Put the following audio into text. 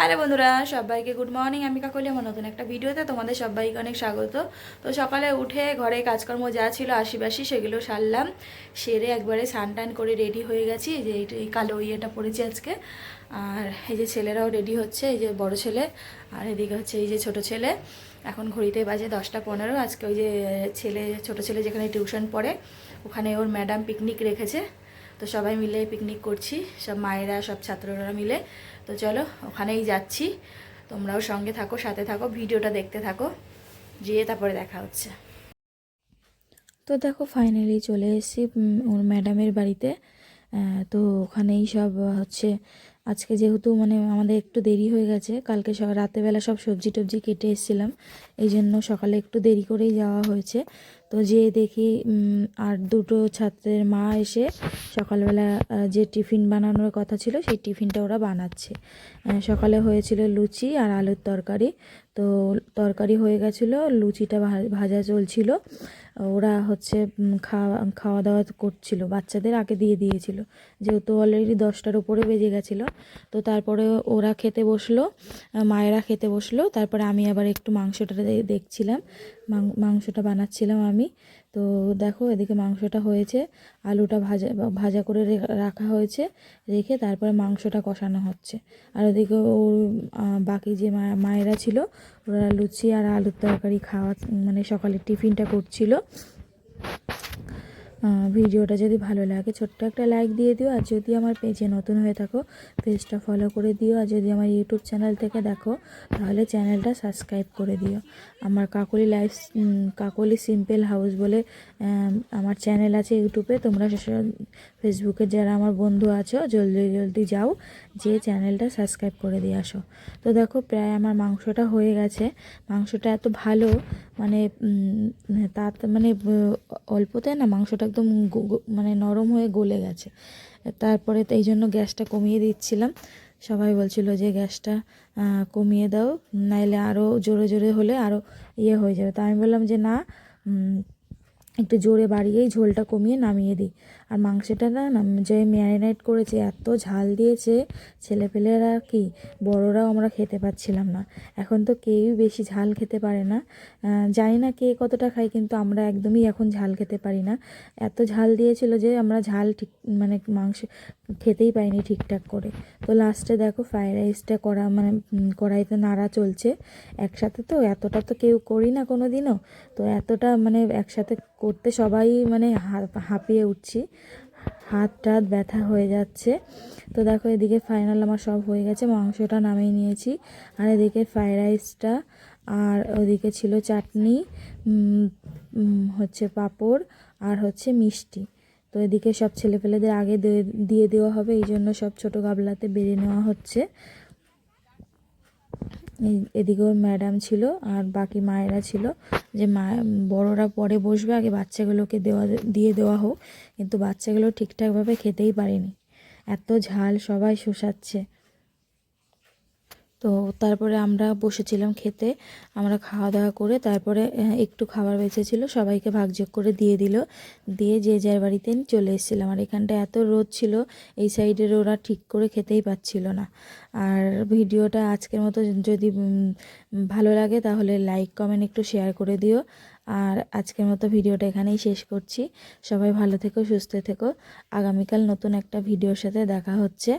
Hello বন্ধুরা, সবাইকে good morning আমি কাকলি, আমার নতুন একটা ভিডিওতে তোমাদের সবাইকে অনেক স্বাগত। তো সকালে উঠে ঘরে কাজকর্ম যা ছিল আশিবাসি সেগুলো সারলাম। সেরে একবারে স্নান টান করে রেডি হয়ে গেছি। যে এই- কালো ইয়েটা পরেছি আজকে। আর এই যে ছেলেরাও রেডি হচ্ছে, এই যে বড় ছেলে। আর এদিকে হচ্ছে এই যে ছোট ছেলে। এখন ঘড়িতে বাজে দশটা পনেরো। আজকে ওই যে ছেলে, ছোট ছেলে যেখানে টিউশন পড়ে, ওখানে ওর ম্যাডাম পিকনিক রেখেছে। তো সবাই মিলে পিকনিক করছি, সব মায়েরা, সব ছাত্ররা মিলে। তো চলো, ওখানেই যাচ্ছি। তোমরাও সঙ্গে থাকো, সাথে থাকো, ভিডিওটা দেখতে থাকো। যেয়ে তারপরে দেখা হচ্ছে। তো দেখো ফাইনালি চলে এসেছি ওর ম্যাডামের বাড়িতে। তো ওখানেই সব হচ্ছে আজকে যেহেতু মানে আমাদের একটু দেরি হয়ে গেছে, কালকে রাতেবেলা সব সবজি টবজি কেটে এসেছিলাম এই জন্য সকালে একটু দেরি করেই যাওয়া হয়েছে। তো যে দেখি আর দুটো ছাত্রের মা এসে সকালবেলা যে টিফিন বানানোর কথা ছিল, সেই টিফিনটা ওরা বানাচ্ছে। সকালে হয়েছিল লুচি আর আলুর তরকারি। তো তরকারি হয়ে গেছিল, লুচিটা ভাজা চলছিল। ওরা হচ্ছে খাওয়া খাওয়া দাওয়া করছিল, বাচ্চাদের আগে দিয়ে দিয়েছিল। যেহেতু অলরেডি দশটার উপরে বেজে গেছিল, তো তারপরে ওরা খেতে বসল মায়েরা খেতে বসল। তারপরে আমি আবার একটু মাংসটা দেখছিলাম মাংসটা বানাচ্ছিলাম আমি। তো দেখো এদিকে মাংসটা হয়েছে, আলুটা ভাজা ভাজা করে রাখা হয়েছে, রেখে তারপরে মাংসটা কষানো হচ্ছে। আর ওদিকে ওর বাকি যে মায়েরা ছিল, ওরা লুচি আর আলুর তরকারি খাওয়া মানে সকালে টিফিনটা করছিল। ভিডিওটা যদি ভালো লাগে ছোট্ট একটা লাইক দিয়ে দিও আর যদি আমার পেজে নতুন হয়ে থাকো পেজটা ফলো করে দিও আর যদি আমার ইউটিউব চ্যানেল থেকে দেখো তাহলে চ্যানেলটা সাবস্ক্রাইব করে দিও। আমার Kakoli life Kakoli simple house বলে আম, আমার চ্যানেল আছে ইউটিউবে তোমরা সেসব- ফেসবুকে যারা আমার বন্ধু আছো জলদি জলদি যাও যে চ্যানেলটা সাবস্ক্রাইব করে দিয়ে আসো। তো দেখো প্রায় আমার মাংসটা হয়ে গেছে। মাংসটা এত ভালো মানে তা মানে ব- অল্পতে না মাংসটা একদম মানে নরম হয়ে গলে গেছে। তারপরে তো এই জন্য গ্যাসটা কমিয়ে দিচ্ছিলাম। সবাই বলছিল যে গ্যাসটা কমিয়ে দাও, নাইলে আরও জোরে জোরে হলে আরও ইয়ে হয়ে যাবে। তা আমি বললাম যে না একটু জোরে বাড়িয়েই ঝোলটা কমিয়ে নামিয়ে দিই। আর মাংসটা না যে ম্যারিনেট করেছে, এত ঝাল দিয়েছে ছেলেপেলেরা কি, বড়রাও আমরা খেতে পাচ্ছিলাম না। এখন তো কেউই বেশি ঝাল খেতে পারে না। জানি না কে কতটা খায়, কিন্তু আমরা একদমই এখন ঝাল খেতে পারি না। এত ঝাল দিয়েছিল যে আমরা ঝাল ঠিক মানে মাংস খেতেই পাইনি ঠিকঠাক করে। তো লাস্টে দেখো ফ্রাইড রাইসটা করা মানে কড়াইতে নাড়া চলছে। একসাথে তো এতটা তো কেউ করি না কোনো দিনও তো এতটা মানে একসাথে করতে সবাই মানে হাঁপিয়ে উঠছি। হাত টাত ব্যথা হয়ে যাচ্ছে। তো দেখো এদিকে ফাইনাল আমার সব হয়ে গেছে মাংসটা নামিয়ে নিয়েছি। আর এদিকে ফ্রাইড রাইসটা আর ওদিকে ছিল চাটনি হচ্ছে পাঁপড় আর হচ্ছে মিষ্টি। তো এদিকে সব ছেলেপেলেদের আগে দিয়ে দেওয়া হবে, এই জন্য সব ছোটো গাবলাতে বেড়ে নেওয়া হচ্ছে। এদিকে ওর ম্যাডাম ছিল আর বাকি মায়েরা ছিল। যে মা, বড়রা পরে বসবে, আগে বাচ্চাগুলোকে দেওয়া, দিয়ে দেওয়া হোক। কিন্তু বাচ্চাগুলো ঠিকঠাকভাবে খেতেই পারেনি। এত ঝাল সবাই শোষাচ্ছে। তো তারপরে আমরা বসেছিলাম খেতে, আমরা খাওয়া দাওয়া করে তারপরে একটু খাবার বেঁচেছিল সবাইকে ভাগযোগ করে দিয়ে দিল, দিয়ে যে যার বাড়িতে চলে এসেছিলাম। আর এখানটা এত রোদ ছিল, এই সাইডের ওরা ঠিক করে খেতেই পাচ্ছিল না। আর ভিডিওটা আজকের মতো যদি ভালো লাগে তাহলে লাইক, কমেন্ট একটু শেয়ার করে দিও। আর আজকের মতো ভিডিওটা এখানেই শেষ করছি। সবাই ভালো থেকো, সুস্থ থেকো। আগামীকাল নতুন একটা ভিডিওর সাথে দেখা হচ্ছে।